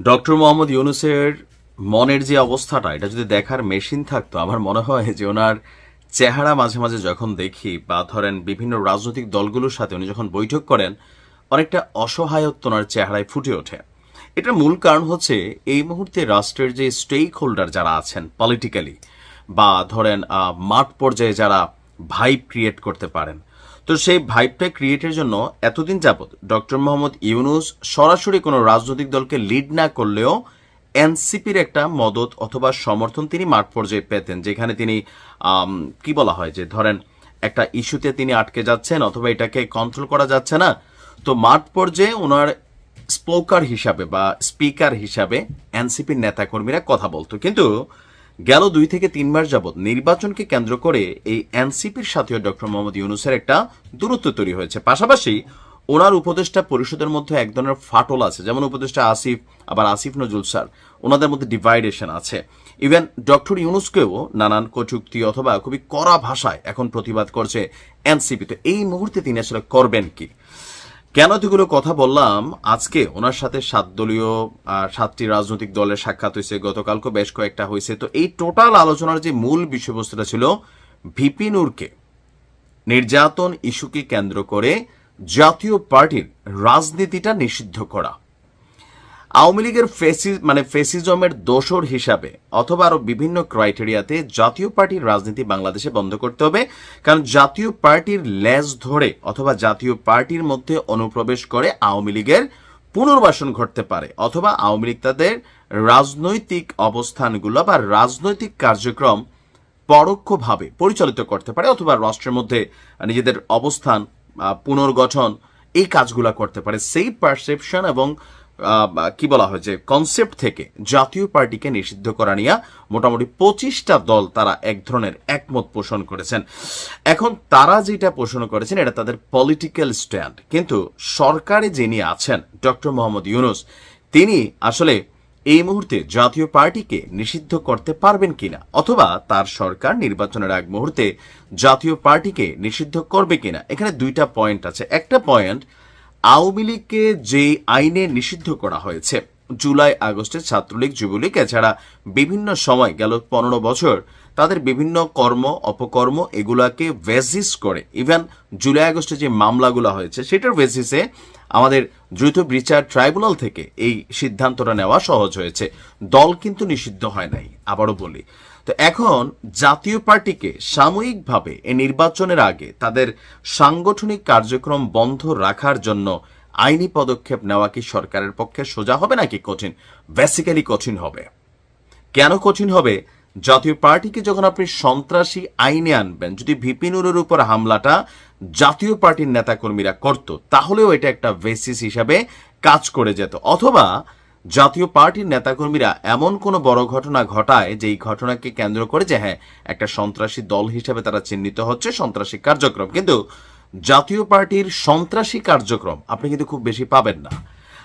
Doctor Mohammad ইউনুসের মনের যে অবস্থাটা, এটা যদি দেখার মেশিন থাকতো, আমার মনে হয় যে ওনার চেহারা মাঝে মাঝে যখন দেখি বা ধরেন বিভিন্ন রাজনৈতিক দলগুলোর সাথে উনি যখন বৈঠক করেন, অনেকটা অসহায়ত্ব ওনার চেহারায় ফুটে ওঠে। এটার মূল কারণ হচ্ছে এই মুহূর্তে রাষ্ট্রের যে স্টেক হোল্ডার যারা আছেন পলিটিক্যালি বা ধরেন মাঠ পর্যায়ে যারা ভাইব ক্রিয়েট করতে পারেন তো সেই ভাইবটা ক্রিয়েটের জন্য এতদিন যাবৎ ডক্টর মোহাম্মদ ইউনুস সরাসরি কোনো রাজনৈতিক দলকে লিড না করলেও এনসিপির একটা মদত অথবা সমর্থন তিনি মাঠ পর্যায়ে পেতেন, যেখানে তিনি কি বলা হয় যে ধরেন একটা ইস্যুতে তিনি আটকে যাচ্ছেন অথবা এটাকে কন্ট্রোল করা যাচ্ছে না। তো মাঠ পর্যায়ে ওনার স্পোকার হিসাবে বা স্পিকার হিসাবে এনসিপির নেতাকর্মীরা কথা বলতো। কিন্তু গেল দুই থেকে তিন মাস যাবৎ নির্বাচনকে কেন্দ্র করে এই এনসিপির সাথেও ডক্টর মোহাম্মদ ইউনুসের একটা দূরত্ব তৈরি হয়েছে। পাশাপাশি ওনার উপদেষ্টা পরিষদের মধ্যে এক ধরনের ফাটল আছে, যেমন উপদেষ্টা আসিফ, আবার আসিফ নজরুল স্যার। ওনাদের মধ্যে ডিভাইডেশন আছে। ইভেন ডক্টর ইউনুসকেও নানান কটুক্তি অথবা খুবই কড়া ভাষায় এখন প্রতিবাদ করছে এনসিপি। তো এই মুহূর্তে তিনি আসলে করবেন কি? কেন এতগুলো কথা বললাম? আজকে ওনার সাথে সাত দলীয় সাতটি রাজনৈতিক দলের সাক্ষাৎ হয়েছে। গতকালকে বেশ কয়েকটা হয়েছে। তো এই টোটাল আলোচনার যে মূল বিষয়বস্তুটা ছিল, ভিপি নূরকে নির্যাতন ইস্যুকে কেন্দ্র করে জাতীয় পার্টির রাজনীতিটা নিষিদ্ধ করা। আওয়ামী লীগের মানে ফেসিজমের দোষর হিসাবে অথবা আরও বিভিন্ন ক্রাইটেরিয়াতে জাতীয় পার্টির রাজনীতি বাংলাদেশে বন্ধ করতে হবে। কারণ জাতীয় পার্টির লেজ ধরে অথবা জাতীয় পার্টির মধ্যে অনুপ্রবেশ করে আওয়ামী লীগের পুনর্বাসন ঘটতে পারে অথবা আওয়ামী লীগ তাদের রাজনৈতিক অবস্থানগুলো বা রাজনৈতিক কার্যক্রম পরোক্ষভাবে পরিচালিত করতে পারে অথবা রাষ্ট্রের মধ্যে নিজেদের অবস্থান পুনর্গঠন এই কাজগুলা করতে পারে। সেই পারসেপশন এবং কি বলা হয় যে কনসেপ্ট থেকে জাতীয় পার্টিকে নিষিদ্ধ করা নিয়ে মোটামুটি পঁচিশটা দল তারা এক ধরনের একমত পোষণ করেছেন। এখন তারা যেটা পোষণ করেছেন, এটা তাদের পলিটিক্যাল স্ট্যান্ড কিন্তু সরকারে যিনি আছেন, ডক্টর মোহাম্মদ ইউনুস, তিনি আসলে এই মুহূর্তে জাতীয় পার্টিকে নিষিদ্ধ করতে পারবেন কিনা, অথবা তার সরকার নির্বাচনের আগ মুহূর্তে জাতীয় পার্টিকে নিষিদ্ধ করবে কিনা, এখানে দুইটা পয়েন্ট আছে। একটা পয়েন্ট আওয়ামী লীগকে যে আইনে নিষিদ্ধ করা হয়েছে, জুলাই আগস্টে ছাত্রলীগ, যুবলীগ, এছাড়া বিভিন্ন সময় গেল পনেরো বছর, তাদের বিভিন্ন কর্ম, অপকর্ম এগুলাকে ভেসিস করে, ইভেন জুলাই আগস্টে যে মামলাগুলো হয়েছে, সেটার বেসিসে আমাদের দ্রুত বিচার ট্রাইব্যুনাল থেকে এই সিদ্ধান্তটা নেওয়া সহজ হয়েছে। দল কিন্তু নিষিদ্ধ হয় নাই, আবারও বলি। তো এখন জাতীয় পার্টিকে সাময়িকভাবে এই নির্বাচনের আগে তাদের সাংগঠনিক কার্যক্রম বন্ধ রাখার জন্য আইনি পদক্ষেপ নেওয়া কি সরকারের পক্ষে সোজা হবে নাকি কঠিন? বেসিক্যালি কঠিন হবে। কেন কঠিন হবে? জাতীয় পার্টিকে যখন আপনি সন্ত্রাসী আইনে আনবেন, যদি ভিপিনুরের উপর হামলাটা জাতীয় পার্টির নেতাকর্মীরা করত, তাহলেও এটা একটা বেসিস হিসাবে কাজ করে যেত। অথবা জাতীয় পার্টির নেতাকর্মীরা এমন কোনো বড় ঘটনা ঘটায় যে এই ঘটনাকে কেন্দ্র করে যে হ্যাঁ একটা সন্ত্রাসী দল হিসেবে তারা চিহ্নিত হচ্ছে, সন্ত্রাসী কার্যক্রম। কিন্তু জাতীয় পার্টির সন্ত্রাসী কার্যক্রম আপনি কিন্তু খুব বেশি পাবেন না।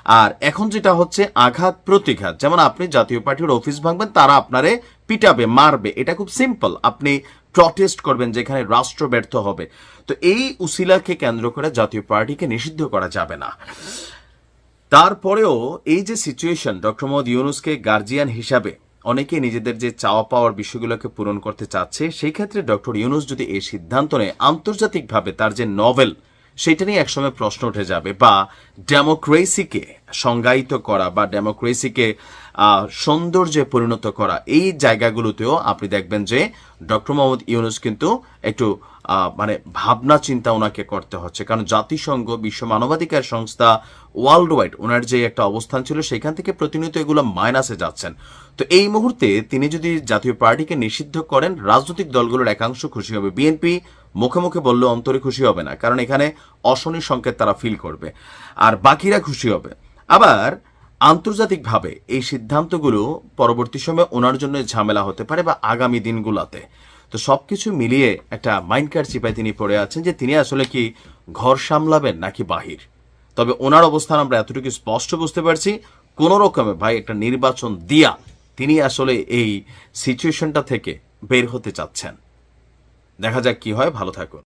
আর এখন যেটা হচ্ছে আঘাত প্রতিঘাত। যেমন আপনি জাতীয় পার্টির অফিস ভাঙবেন, তারা আপনারে পিটাবে, মারবে। এটা খুব সিম্পল। আপনি প্রটেস্ট করবেন যেখানে রাষ্ট্র ব্যর্থ হবে। তো এই উসিলাকে কেন্দ্র করে জাতীয় পার্টিকে নিষিদ্ধ করা যাবে না। তারপরেও এই যে সিচুয়েশন ডক্টর মোহাম্মদ ইউনুসকে গার্জিয়ান হিসাবে অনেকে নিজেদের যে চাওয়া পাওয়ার বিষয়গুলোকে পূরণ করতে চাচ্ছে, সেই ক্ষেত্রে ডক্টর ইউনুস যদি এই সিদ্ধান্ত নেয়, আন্তর্জাতিকভাবে তার যে নভেল সেটা নিয়ে একসময় প্রশ্ন উঠে যাবে বা ডেমোক্রেসিকে সংজ্ঞায়িত করা বা ডেমোক্রেসিকে সৌন্দর্যে পরিণত করা এই জায়গাগুলোতেও আপনি দেখবেন যে ডক্টর মোহাম্মদ ইউনুস কিন্তু একটু মানে ভাবনা চিন্তা ওনাকে করতে হচ্ছে। কারণ জাতিসংঘ, বিশ্ব মানবাধিকার সংস্থা ওয়ার্ল্ড ওয়াইড ওনার যে একটা অবস্থান ছিল, সেখান থেকে প্রতিনিয়ত এগুলো মাইনাসে যাচ্ছেন। তো এই মুহূর্তে তিনি যদি জাতীয় পার্টিকে নিষিদ্ধ করেন, রাজনৈতিক দলগুলোর একাংশ খুশি হবে। বিএনপি মুখে মুখে বললেও অন্তরে খুশি হবে না, কারণ এখানে অশনি সংকেত তারা ফিল করবে। আর বাকিরা খুশি হবে। আবার আন্তর্জাতিকভাবে এই সিদ্ধান্তগুলো পরবর্তী সময়ে ওনার জন্য ঝামেলা হতে পারে বা আগামী দিনগুলোতে। তো সব কিছু মিলিয়ে একটা মাইন্ড কার্ড চিপায় তিনি পড়ে আছেন যে তিনি আসলে কি ঘর সামলাবেন নাকি বাহির। তবে ওনার অবস্থান আমরা এতটুকু স্পষ্ট বুঝতে পারছি, কোন রকমে ভাই একটা নির্বাচন দিয়া তিনি আসলে এই সিচুয়েশনটা থেকে বের হতে চাচ্ছেন। দেখা যাক কি হয়, ভালো থাকুন।